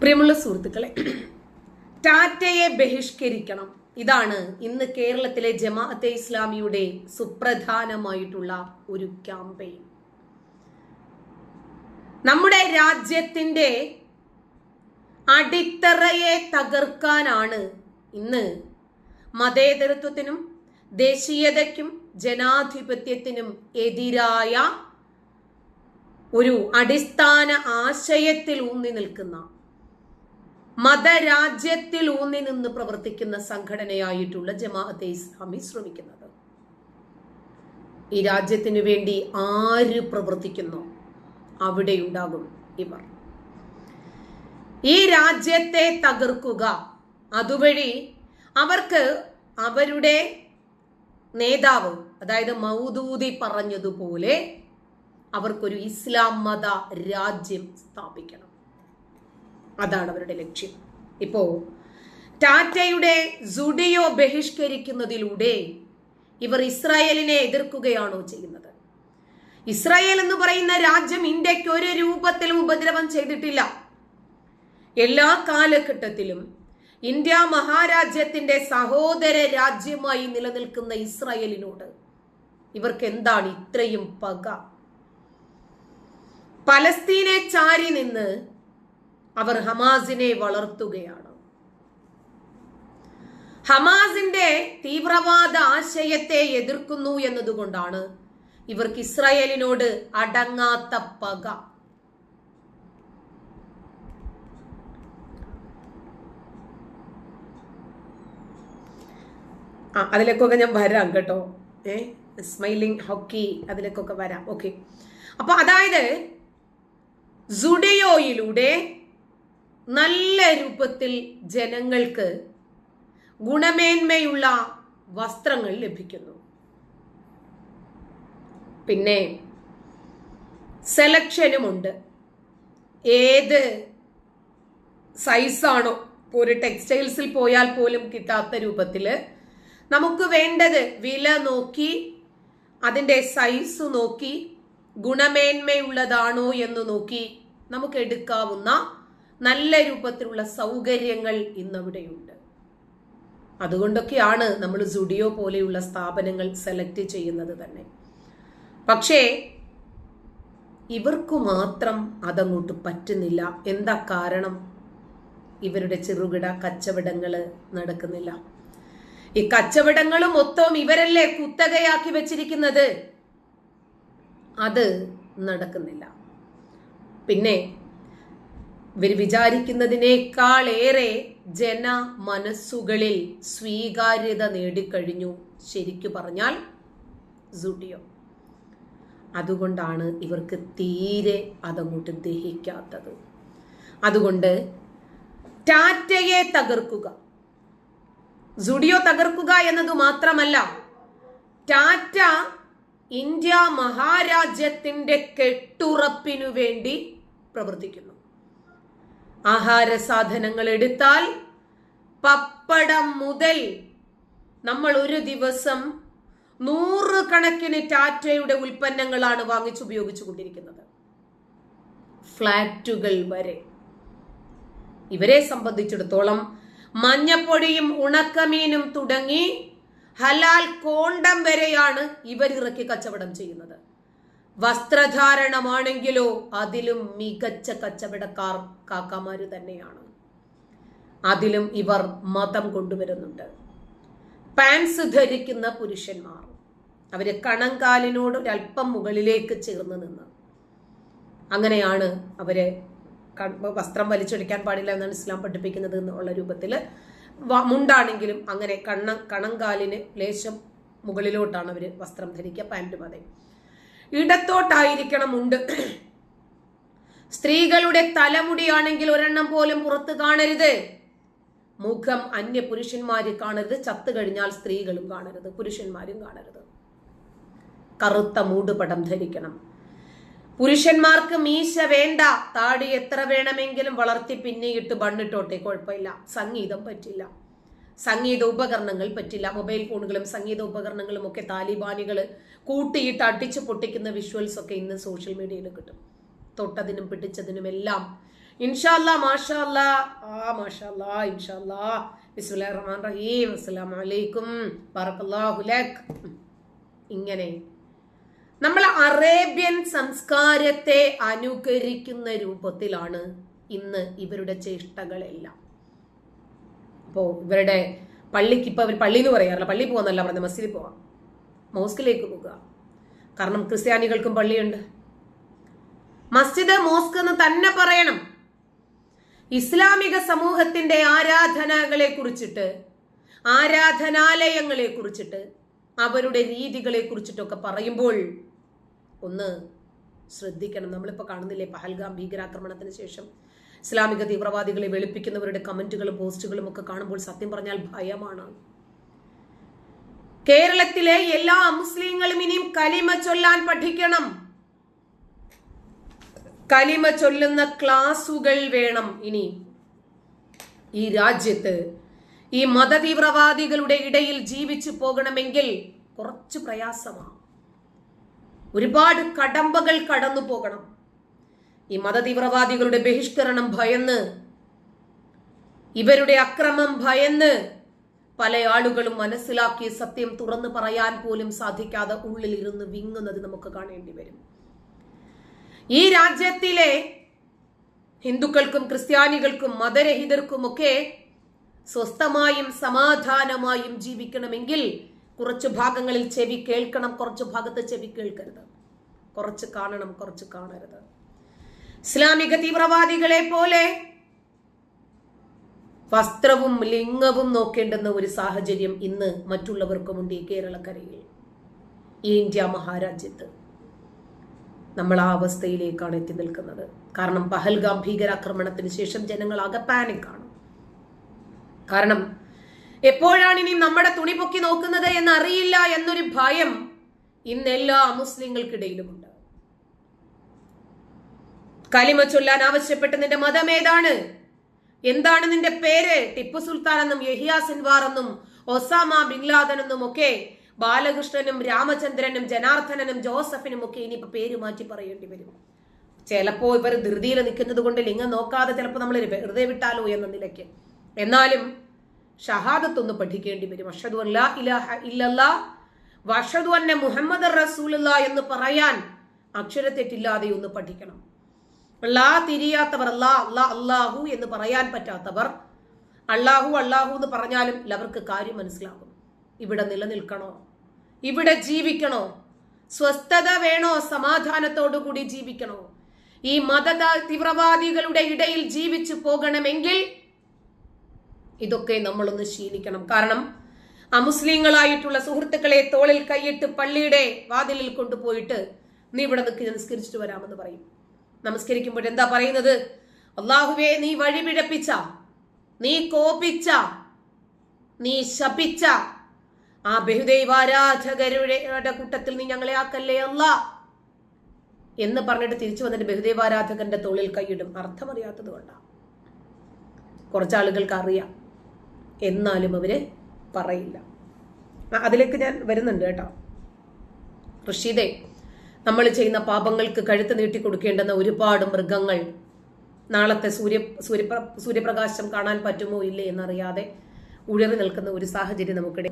പ്രിയമുള്ള സുഹൃത്തുക്കളെ ടാറ്റയെ ബഹിഷ്കരിക്കണം. ഇതാണ് ഇന്ന് കേരളത്തിലെ ജമാഅത്തെ ഇസ്ലാമിയുടെ സുപ്രധാനമായിട്ടുള്ള ഒരു ക്യാമ്പയിൻ. നമ്മുടെ രാജ്യത്തിന്റെ അടിത്തറയെ തകർക്കാനാണ് ഇന്ന് മതേതരത്വത്തിനും ദേശീയതയ്ക്കും ജനാധിപത്യത്തിനും എതിരായ ഒരു അടിസ്ഥാന ആശയത്തിൽ ഊന്നി നിൽക്കുന്ന മതരാജ്യത്തിൽ ഊന്നി നിന്ന് പ്രവർത്തിക്കുന്ന സംഘടനയായിട്ടുള്ള ജമാഅത്തെ ഇസ്ലാമി ശ്രമിക്കുന്നത്. ഈ രാജ്യത്തിനു വേണ്ടി ആര് പ്രവർത്തിക്കുന്നു അവിടെ ഉണ്ടാകും ഇവർ. ഈ രാജ്യത്തെ തകർക്കുക അതുവഴി അവർക്ക് അവരുടെ നേതാവ് അതായത് മൗദൂദി പറഞ്ഞതുപോലെ അവർക്കൊരു ഇസ്ലാം മത രാജ്യം സ്ഥാപിക്കണം. അതാണ് അവരുടെ ലക്ഷ്യം. ഇപ്പോ ടാറ്റയുടെ സുഡിയോ ബഹിഷ്കരിക്കുന്നതിലൂടെ ഇവർ ഇസ്രായേലിനെ എതിർക്കുകയാണോ ചെയ്യുന്നത്? ഇസ്രായേൽ എന്ന് പറയുന്ന രാജ്യം ഇന്ത്യയ്ക്ക് ഒരു രൂപത്തിലും ഉപദ്രവം ചെയ്തിട്ടില്ല. എല്ലാ കാലഘട്ടത്തിലും ഇന്ത്യ മഹാരാജ്യത്തിന്റെ സഹോദര രാജ്യമായി നിലനിൽക്കുന്ന ഇസ്രായേലിനോട് ഇവർക്ക് എന്താണ് ഇത്രയും പക? പലസ്തീനെ ചാരി നിന്ന് അവർ ഹമാസിനെ വളർത്തുകയാണ്. ഹമാസിന്റെ തീവ്രവാദ ആശയത്തെ എതിർക്കുന്നു എന്നതുകൊണ്ടാണ് ഇവർക്ക് ഇസ്രായേലിനോട് അടങ്ങാത്ത പക. ആ അതിലേക്കൊക്കെ ഞാൻ വരാം കേട്ടോ. ഏ സ്മൈലിംഗ് ഹോക്കി അതിലേക്കൊക്കെ വരാം. ഓക്കെ അപ്പൊ അതായത് സുഡിയോയിലൂടെ നല്ല രൂപത്തിൽ ജനങ്ങൾക്ക് ഗുണമേന്മയുള്ള വസ്ത്രങ്ങൾ ലഭിക്കുന്നു. പിന്നെ സെലക്ഷനുമുണ്ട്. ഏത് സൈസാണോ ഇപ്പോൾ ഒരു ടെക്സ്റ്റൈൽസിൽ പോയാൽ പോലും കിട്ടാത്ത രൂപത്തിൽ നമുക്ക് വേണ്ടത് വില നോക്കി അതിന്റെ സൈസ് നോക്കി ഗുണമേന്മയുള്ളതാണോ എന്ന് നോക്കി നമുക്ക് എടുക്കാവുന്ന നല്ല രൂപത്തിലുള്ള സൗകര്യങ്ങൾ ഇന്നവിടെയുണ്ട്. അതുകൊണ്ടൊക്കെയാണ് നമ്മൾ സുഡിയോ പോലെയുള്ള സ്ഥാപനങ്ങൾ സെലക്ട് ചെയ്യുന്നത് തന്നെ. പക്ഷേ ഇവർക്ക് മാത്രം അതങ്ങോട്ട് പറ്റുന്നില്ല. എന്താ കാരണം? ഇവരുടെ ചെറുകിട കച്ചവടങ്ങൾ നടക്കുന്നില്ല. ഈ കച്ചവടങ്ങളും മൊത്തം ഇവരല്ലേ കുത്തകയാക്കി വെച്ചിരിക്കുന്നത്? അത് നടക്കുന്നില്ല. പിന്നെ ഇവർ വിചാരിക്കുന്നതിനേക്കാളേറെ ജന മനസ്സുകളിൽ സ്വീകാര്യത നേടിക്കഴിഞ്ഞു ശരിക്കു പറഞ്ഞാൽ സുഡിയോ. അതുകൊണ്ടാണ് ഇവർക്ക് തീരെ അതങ്ങോട്ട് ദഹിക്കാത്തത്. അതുകൊണ്ട് ടാറ്റയെ തകർക്കുക. സുഡിയോ തകർക്കുക എന്നത് മാത്രമല്ല ടാറ്റ ഇന്ത്യ മഹാരാജ്യത്തിന്റെ കെട്ടുറപ്പിനു വേണ്ടി പ്രവർത്തിക്കുന്നു. ആഹാര സാധനങ്ങൾ എടുത്താൽ പപ്പടം മുതൽ നമ്മൾ ഒരു ദിവസം നൂറുകണക്കിന് ടാറ്റയുടെ ഉൽപ്പന്നങ്ങളാണ് വാങ്ങിച്ചു ഉപയോഗിച്ചു കൊണ്ടിരിക്കുന്നത്. ഫ്ലാറ്റുകൾ വരെ. ഇവരെ സംബന്ധിച്ചിടത്തോളം മഞ്ഞപ്പൊടിയും ഉണക്കമീനും തുടങ്ങി ഹലാൽ കോണ്ടം വരെയാണ് ഇവരിറക്കി കച്ചവടം ചെയ്യുന്നത്. വസ്ത്രധാരണമാണെങ്കിലോ അതിലും മികച്ച കച്ചവടക്കാർ കാക്കമാര് തന്നെയാണ്. അതിലും ഇവർ മതം കൊണ്ടുവരുന്നുണ്ട്. പാൻസ് ധരിക്കുന്ന പുരുഷന്മാർ അവർ കണങ്കാലിനോട് ഒരല്പം മുകളിലേക്ക് ചേർന്ന് നിന്ന്. അങ്ങനെയാണ് അവരെ വസ്ത്രം വലിച്ചൊടിക്കാൻ പാടില്ല എന്നാണ് ഇസ്ലാം പഠിപ്പിക്കുന്നത് എന്നുള്ള രൂപത്തിൽ മുണ്ടാണെങ്കിലും അങ്ങനെ കണ്ണ കണങ്കാലിന് ലേശം മുകളിലോട്ടാണ് അവർ വസ്ത്രം ധരിക്കുക പാന്റും അതെ. ഇടത്തോട്ടായിരിക്കണം ഉണ്ട് സ്ത്രീകളുടെ തലമുടിയാണെങ്കിൽ ഒരെണ്ണം പോലും പുറത്ത് കാണരുത്. മുഖം അന്യ പുരുഷന്മാര് കാണരുത്. ചത്തു കഴിഞ്ഞാൽ സ്ത്രീകളും കാണരുത്. പുരുഷന്മാരും കാണരുത്. കറുത്ത മൂടുപടം ധരിക്കണം. പുരുഷന്മാർക്ക് മീശ വേണ്ട. താടി എത്ര വേണമെങ്കിലും വളർത്തി പിന്നെയിട്ട് ബണ്ണിട്ടോട്ടെ കുഴപ്പമില്ല. സംഗീതം പറ്റില്ല. സംഗീത ഉപകരണങ്ങൾ പറ്റില്ല. മൊബൈൽ ഫോണുകളും സംഗീത ഉപകരണങ്ങളും ഒക്കെ താലിബാനികൾ കൂട്ടിയിട്ട് അടിച്ചു പൊട്ടിക്കുന്ന വിഷ്വൽസ് ഒക്കെ ഇന്ന് സോഷ്യൽ മീഡിയയിൽ കിട്ടും. തൊട്ടതിനും പിടിച്ചതിനും എല്ലാം. ഇൻഷാല്ല മാഷാല്ല ആ മാഷാല്ല ഇൻഷാല്ല ബിസ്മില്ലാഹിർ റഹ്മാൻ റഹീം. അസ്സലാമു അലൈക്കും. ബറക്കല്ലാഹുലക് ഇങ്ങനെ. നമ്മൾ അറേബ്യൻ സംസ്കാരത്തെ അനുകരിക്കുന്ന രൂപത്തിലാണ് ഇന്ന് ഇവരുടെ ചേഷ്ടകളെല്ലാം. അപ്പോ ഇവരുടെ പള്ളിക്ക് ഇപ്പോൾ അവർ പള്ളി എന്ന് പറയാറില്ല. പള്ളി പോകാന്നല്ല പറഞ്ഞത് മസ്ജിദിൽ പോവാം. മോസ്കിലേക്ക് പോകുക കാരണം ക്രിസ്ത്യാനികൾക്കും പള്ളിയുണ്ട്. മസ്ജിദ് മോസ്ക് എന്ന് തന്നെ പറയണം. ഇസ്ലാമിക സമൂഹത്തിന്റെ ആരാധനകളെ കുറിച്ചിട്ട് ആരാധനാലയങ്ങളെ കുറിച്ചിട്ട് അവരുടെ രീതികളെ കുറിച്ചിട്ടൊക്കെ പറയുമ്പോൾ ഒന്ന് ശ്രദ്ധിക്കണം. നമ്മളിപ്പോൾ കാണുന്നില്ലേ പഹൽഗാം ഭീകരാക്രമണത്തിന് ശേഷം? ഇസ്ലാമിക തീവ്രവാദികളെ വെളുപ്പിക്കുന്നവരുടെ കമന്റുകളും പോസ്റ്റുകളും ഒക്കെ കാണുമ്പോൾ സത്യം പറഞ്ഞാൽ ഭയമാണ്. കേരളത്തിലെ എല്ലാ മുസ്ലിങ്ങളും ഇനിയും കലിമ ചൊല്ലാൻ പഠിക്കണം. കലിമ ചൊല്ലുന്ന ക്ലാസുകൾ വേണം ഇനി. ഈ രാജ്യത്ത് ഈ മതതീവ്രവാദികളുടെ ഇടയിൽ ജീവിച്ചു പോകണമെങ്കിൽ കുറച്ച് പ്രയാസമാണ്. ഒരുപാട് കടമ്പകൾ കടന്നു പോകണം ഈ മതതീവ്രവാദികളുടെ ബഹിഷ്കരണം ഭയന്ന് ഇവരുടെ അക്രമം ഭയന്ന് പല ആളുകളും മനസ്സിലാക്കി സത്യം തുറന്നു പറയാൻ പോലും സാധിക്കാതെ ഉള്ളിൽ ഉള്ളിലിരുന്ന് വിങ്ങുന്നത് നമുക്ക് കാണേണ്ടി വരും. ഈ രാജ്യത്തിലെ ഹിന്ദുക്കൾക്കും ക്രിസ്ത്യാനികൾക്കും മതരഹിതർക്കുമൊക്കെ സ്വസ്ഥമായും സമാധാനമായും ജീവിക്കണമെങ്കിൽ കുറച്ച് ഭാഗങ്ങളിൽ ചെവി കേൾക്കണം കുറച്ച് ഭാഗത്ത് ചെവി കേൾക്കരുത്. കുറച്ച് കാണണം കുറച്ച് കാണരുത്. ഇസ്ലാമിക തീവ്രവാദികളെ പോലെ. വസ്ത്രവും ലിംഗവും നോക്കേണ്ടുന്ന ഒരു സാഹചര്യം ഇന്ന് മറ്റുള്ളവർക്കുമുണ്ട് ഈ കേരളക്കരയിൽ. ഇന്ത്യ മഹാരാജ്യത്ത് നമ്മൾ ആ അവസ്ഥയിലേക്കാണ് എത്തി നിൽക്കുന്നത്. കാരണം പഹൽഗാം ഭീകരാക്രമണത്തിന് ശേഷം ജനങ്ങൾ ആകെ പാനിക്കാണ് കാരണം എപ്പോഴാണ് ഇനി നമ്മുടെ തുണി പൊക്കി നോക്കുന്നത് എന്നറിയില്ല എന്നൊരു ഭയം ഇന്ന് എല്ലാ മുസ്ലിങ്ങൾക്കിടയിലുമുണ്ട്. കലിമ ചൊല്ലാൻ ആവശ്യപ്പെട്ട് നിന്റെ മതം ഏതാണ്? എന്താണ് നിന്റെ പേര്? ടിപ്പു സുൽത്താൻ എന്നും യഹിയ സിൻവാർ എന്നും ഒസാമ ബിൻലാദൻ എന്നും ഒക്കെ ബാലകൃഷ്ണനും രാമചന്ദ്രനും ജനാർദ്ദനനും ജോസഫിനും ഒക്കെ ഇനിയിപ്പോ പേര് മാറ്റി പറയേണ്ടി വരും. ചിലപ്പോ ഇവർ ധൃതിയിൽ നിൽക്കുന്നത് കൊണ്ട് ലിംഗം നോക്കാതെ ചിലപ്പോൾ നമ്മൾ വെറുതെ വിട്ടാലോ എന്ന നിലയ്ക്ക്. എന്നാലും ഷഹാദത്ത് ഒന്ന് പഠിക്കേണ്ടി വരും. അഷദു അല്ലാ ഇല്ലല്ലാ വഷദു അന്ന മുഹമ്മദ് റസൂലുള്ള എന്ന് പറയാൻ അക്ഷരത്തെറ്റില്ലാതെ ഒന്ന് പഠിക്കണം. അള്ളാ തിരിയാത്തവർ അല്ലാ അല്ലാ അള്ളാഹു എന്ന് പറയാൻ പറ്റാത്തവർ അള്ളാഹു അള്ളാഹു എന്ന് പറഞ്ഞാലും അവർക്ക് കാര്യം മനസ്സിലാകും. ഇവിടെ നിലനിൽക്കണോ? ഇവിടെ ജീവിക്കണോ? സ്വസ്ഥത വേണോ? സമാധാനത്തോടു കൂടി ജീവിക്കണോ? ഈ മത തീവ്രവാദികളുടെ ഇടയിൽ ജീവിച്ചു പോകണമെങ്കിൽ ഇതൊക്കെ നമ്മളൊന്ന് ശീലിക്കണം. കാരണം അമുസ്ലിങ്ങളായിട്ടുള്ള സുഹൃത്തുക്കളെ തോളിൽ കൈയിട്ട് പള്ളിയുടെ വാതിലിൽ കൊണ്ടുപോയിട്ട് നീ ഇവിടെ നിൽക്കി നിസ്കരിച്ചിട്ട് വരാമെന്ന് പറയും. നമസ്കരിക്കുമ്പോൾ എന്താ പറയുന്നത്? അള്ളാഹുവെ നീ വഴിപിഴപ്പിച്ച നീ കോപിച്ച നീ ശപിച്ച ആ ബഹുദൈവാരാധകരുടെ കൂട്ടത്തിൽ നീ ഞങ്ങളെ ആക്കല്ലേ അല്ല? എന്ന് പറഞ്ഞിട്ട് തിരിച്ചു വന്നിട്ട് ബഹുദൈവാരാധകന്റെ തോളിൽ കൈയിടും. അർത്ഥമറിയാത്തത് കൊണ്ടാണ് കുറച്ചാളുകൾക്ക് അറിയാം. എന്നാലും അവർ പറയില്ല. അതിലേക്ക് ഞാൻ വരുന്നുണ്ട് കേട്ടോ. ഋഷിതേ നമ്മൾ ചെയ്യുന്ന പാപങ്ങൾക്ക് കഴുത്ത് നീട്ടി കൊടുക്കേണ്ടുന്ന ഒരുപാട് മൃഗങ്ങൾ നാളത്തെ സൂര്യ സൂര്യപ്ര സൂര്യപ്രകാശം കാണാൻ പറ്റുമോ ഇല്ലേ എന്നറിയാതെ ഉഴറി നിൽക്കുന്ന ഒരു സാഹചര്യം നമുക്കിടെ